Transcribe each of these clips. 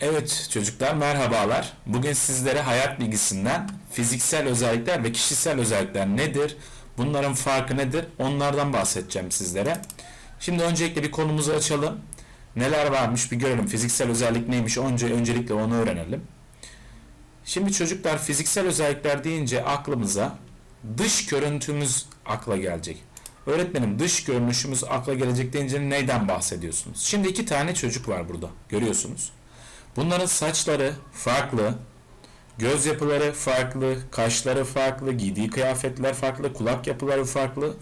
Evet çocuklar merhabalar. Bugün sizlere hayat bilgisinden fiziksel özellikler ve kişisel özellikler nedir? Bunların farkı nedir? Onlardan bahsedeceğim sizlere. Şimdi öncelikle bir konumuzu açalım. Neler varmış bir görelim. Fiziksel özellik neymiş? Önce öncelikle onu öğrenelim. Şimdi çocuklar fiziksel özellikler deyince aklımıza dış görüntümüz akla gelecek. Öğretmenim dış görünüşümüz akla gelecek deyince neyden bahsediyorsunuz? Şimdi iki tane çocuk var burada. Görüyorsunuz. Bunların saçları farklı, göz yapıları farklı, kaşları farklı, giydiği kıyafetler farklı, kulak yapıları farklı.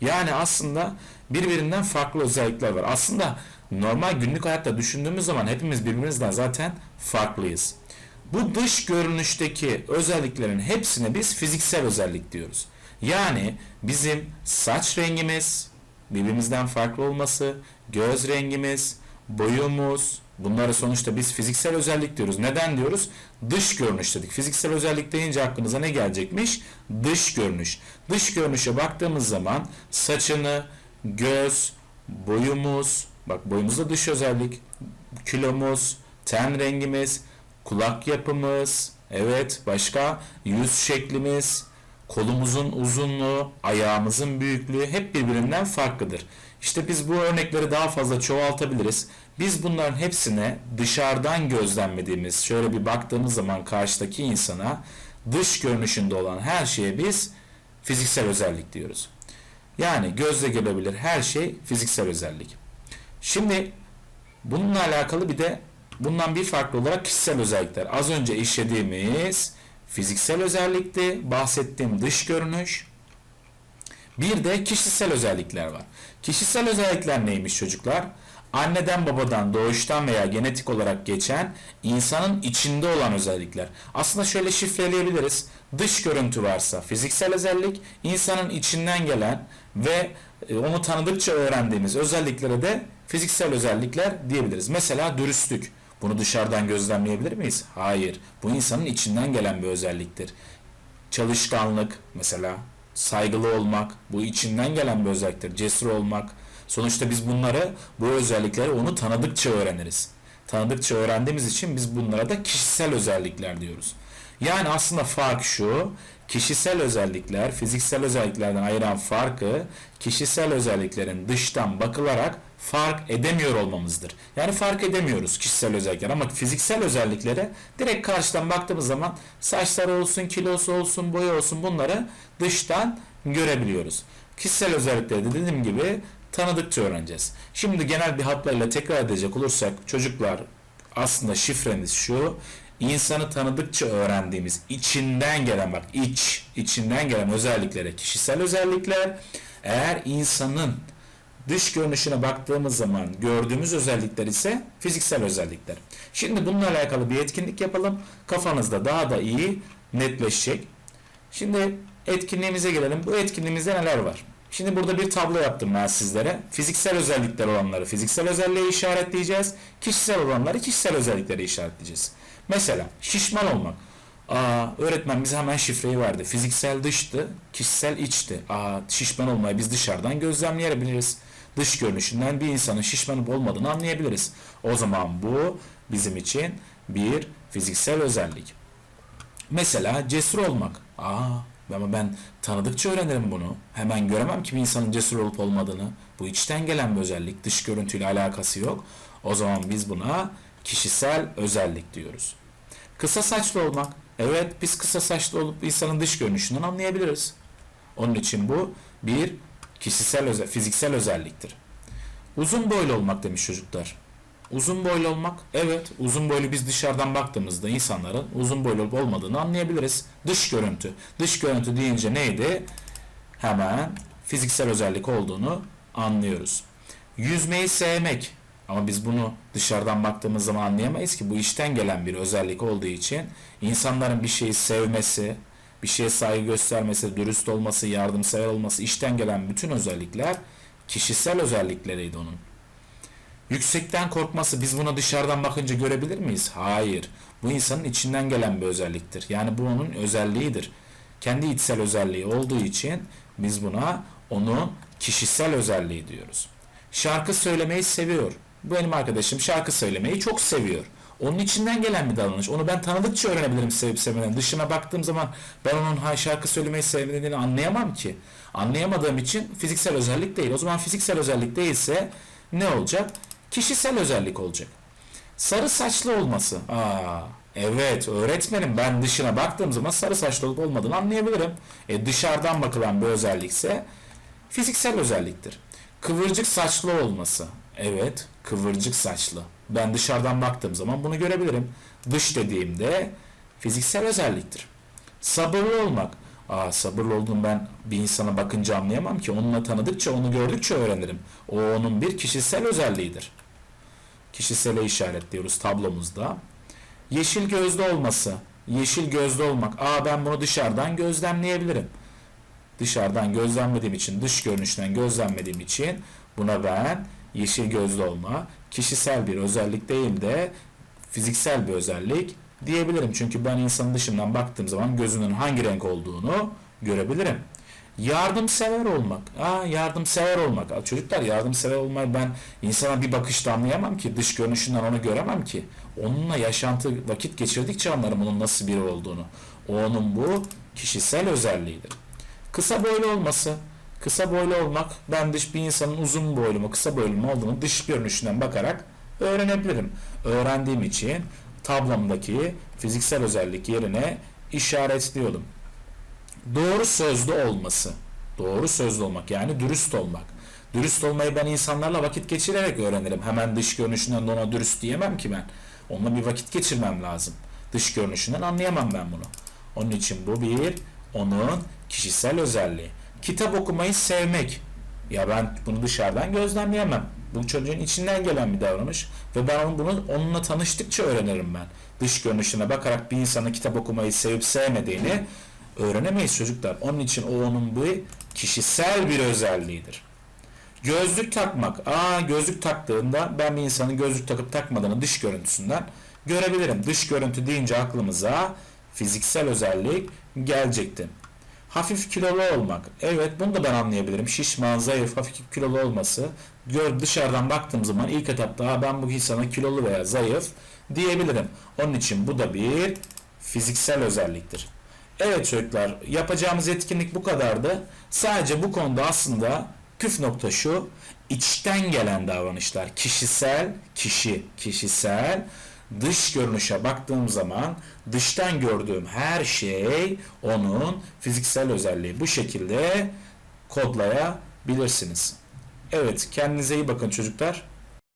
Yani aslında birbirinden farklı özellikler var. Aslında normal günlük hayatta düşündüğümüz zaman hepimiz birbirimizden zaten farklıyız. Bu dış görünüşteki özelliklerin hepsine biz fiziksel özellik diyoruz. Yani bizim saç rengimiz, birbirimizden farklı olması, göz rengimiz, boyumuz, bunları sonuçta biz fiziksel özellik diyoruz. Neden diyoruz? Dış görünüş dedik. Fiziksel özellik deyince aklınıza ne gelecekmiş? Dış görünüş. Dış görünüşe baktığımız zaman saçını, göz, boyumuz, bak boyumuz da dış özellik, kilomuz, ten rengimiz, kulak yapımız, evet başka yüz şeklimiz, kolumuzun uzunluğu, ayağımızın büyüklüğü hep birbirinden farklıdır. İşte biz bu örnekleri daha fazla çoğaltabiliriz. Biz bunların hepsine dışarıdan gözlemlediğimiz, şöyle bir baktığımız zaman karşıdaki insana dış görünüşünde olan her şeye biz fiziksel özellik diyoruz. Yani gözle gelebilir her şey fiziksel özellik. Şimdi bununla alakalı bir de bundan bir farklı olarak kişisel özellikler. Az önce işlediğimiz fiziksel özellikti, bahsettiğim dış görünüş. Bir de kişisel özellikler var. Kişisel özellikler neymiş çocuklar? Anneden babadan doğuştan veya genetik olarak geçen insanın içinde olan özellikler. Aslında şöyle şifreleyebiliriz. Dış görüntü varsa fiziksel özellik, insanın içinden gelen ve e, onu tanıdıkça öğrendiğimiz özelliklere de fiziksel özellikler diyebiliriz. Mesela dürüstlük. Bunu dışarıdan gözlemleyebilir miyiz? Hayır. Bu insanın içinden gelen bir özelliktir. Çalışkanlık mesela, saygılı olmak, bu içinden gelen bir özelliktir. Cesur olmak. Sonuçta biz bunları, bu özellikleri onu tanıdıkça öğreniriz. Tanıdıkça öğrendiğimiz için biz bunlara da kişisel özellikler diyoruz. Yani aslında fark şu, kişisel özellikler fiziksel özelliklerden ayıran farkı kişisel özelliklerin dıştan bakılarak fark edemiyor olmamızdır. Yani fark edemiyoruz kişisel özellikler ama fiziksel özelliklere direkt karşıdan baktığımız zaman saçları olsun, kilosu olsun, boyu olsun bunları dıştan görebiliyoruz. Kişisel özellikleri de dediğim gibi tanıdıkça öğreneceğiz. Şimdi genel bir hatlarıyla tekrar edecek olursak çocuklar aslında şifremiz şu. İnsanı tanıdıkça öğrendiğimiz içinden gelen bak iç içinden gelen özelliklere kişisel özellikler eğer insanın dış görünüşüne baktığımız zaman gördüğümüz özellikler ise fiziksel özellikler. Şimdi bununla alakalı bir etkinlik yapalım. Kafanızda daha da iyi netleşecek. Şimdi etkinliğimize gelelim. Bu etkinliğimizde neler var? Şimdi burada bir tablo yaptım ben sizlere. Fiziksel özellikler olanları fiziksel özelliğe işaretleyeceğiz. Kişisel olanları kişisel özelliklere işaretleyeceğiz. Mesela şişman olmak. Aa, öğretmen bize hemen şifreyi verdi. Fiziksel dıştı, kişisel içti. Aa, şişman olmayı biz dışarıdan gözlemleyebiliriz. Dış görünüşünden bir insanın şişman olmadığını anlayabiliriz. O zaman bu bizim için bir fiziksel özellik. Mesela cesur olmak. Aa, ama ben tanıdıkça öğrenirim bunu. Hemen göremem ki bir insanın cesur olup olmadığını. Bu içten gelen bir özellik. Dış görüntüyle alakası yok. O zaman biz buna kişisel özellik diyoruz. Kısa saçlı olmak. Evet biz kısa saçlı olup insanın dış görünüşünden anlayabiliriz. Onun için bu bir kişisel özel, fiziksel özelliktir. Uzun boylu olmak demiş çocuklar. Uzun boylu olmak, evet uzun boylu biz dışarıdan baktığımızda insanların uzun boylu olup olmadığını anlayabiliriz. Dış görüntü. Dış görüntü deyince neydi? Hemen fiziksel özellik olduğunu anlıyoruz. Yüzmeyi sevmek. Ama biz bunu dışarıdan baktığımız zaman anlayamayız ki bu içten gelen bir özellik olduğu için insanların bir şeyi sevmesi, bir şeye saygı göstermesi, dürüst olması, yardımsever olması, içten gelen bütün özellikler kişisel özellikleriydi onun. Yüksekten korkması biz buna dışarıdan bakınca görebilir miyiz? Hayır. Bu insanın içinden gelen bir özelliktir. Yani bu onun özelliğidir. Kendi içsel özelliği olduğu için biz buna onun kişisel özelliği diyoruz. Şarkı söylemeyi seviyor. Bu benim arkadaşım şarkı söylemeyi çok seviyor. Onun içinden gelen bir davranış. Onu ben tanıdıkça öğrenebilirim sevip sevmeden. Dışına baktığım zaman ben onun ha şarkı söylemeyi sevmediğini anlayamam ki. Anlayamadığım için fiziksel özellik değil. O zaman fiziksel özellik değilse ne olacak? Kişisel özellik olacak. Sarı saçlı olması. Aa, evet öğretmenim ben dışına baktığım zaman sarı saçlı olup olmadığını anlayabilirim. E, dışarıdan bakılan bir özellikse fiziksel özelliktir. Kıvırcık saçlı olması. Evet kıvırcık saçlı. Ben dışarıdan baktığım zaman bunu görebilirim. Dış dediğimde fiziksel özelliktir. Sabırlı olmak. Aa, sabırlı olduğumu ben bir insana bakınca anlayamam ki. Onunla tanıdıkça, onu gördükçe öğrenirim. O onun bir kişisel özelliğidir kişisele işaretliyoruz tablomuzda. Yeşil gözlü olması. Yeşil gözlü olmak. Aa ben bunu dışarıdan gözlemleyebilirim. Dışarıdan gözlemlediğim için, dış görünüşten gözlemlediğim için buna ben yeşil gözlü olma, kişisel bir özellik değil de fiziksel bir özellik diyebilirim. Çünkü ben insanın dışından baktığım zaman gözünün hangi renk olduğunu görebilirim. Yardımsever olmak. Aa yardımsever olmak. Aa, çocuklar yardımsever olmayı ben insana bir bakışta anlayamam ki. Dış görünüşünden onu göremem ki. Onunla yaşantı vakit geçirdikçe anlarım onun nasıl biri olduğunu. O onun bu kişisel özelliğidir. Kısa boylu olması. Kısa boylu olmak ben dış bir insanın uzun boylu mu kısa boylu mu olduğunu dış görünüşünden bakarak öğrenebilirim. Öğrendiğim için tablomdaki fiziksel özellik yerine işaretliyorum. Doğru sözlü olması. Doğru sözlü olmak yani dürüst olmak. Dürüst olmayı ben insanlarla vakit geçirerek öğrenirim. Hemen dış görünüşünden de ona dürüst diyemem ki ben. Onunla bir vakit geçirmem lazım. Dış görünüşünden anlayamam ben bunu. Onun için bu bir onun kişisel özelliği. Kitap okumayı sevmek. Ya ben bunu dışarıdan gözlemleyemem. Bu çocuğun içinden gelen bir davranış ve ben bunu onunla tanıştıkça öğrenirim ben. Dış görünüşüne bakarak bir insanın kitap okumayı sevip sevmediğini öğrenemeyiz çocuklar. Onun için o onun bu kişisel bir özelliğidir. Gözlük takmak. Aa gözlük taktığında ben bir insanın gözlük takıp takmadığını dış görüntüsünden görebilirim. Dış görüntü deyince aklımıza fiziksel özellik gelecekti. Hafif kilolu olmak. Evet bunu da ben anlayabilirim. Şişman, zayıf, hafif kilolu olması. Gör, dışarıdan baktığım zaman ilk etapta "Aa, ben bu insana kilolu veya zayıf diyebilirim. Onun için bu da bir fiziksel özelliktir. Evet çocuklar yapacağımız etkinlik bu kadardı. Sadece bu konuda aslında püf nokta şu. içten gelen davranışlar. Kişisel, kişi, kişisel. Dış görünüşe baktığım zaman dıştan gördüğüm her şey onun fiziksel özelliği. Bu şekilde kodlayabilirsiniz. Evet kendinize iyi bakın çocuklar.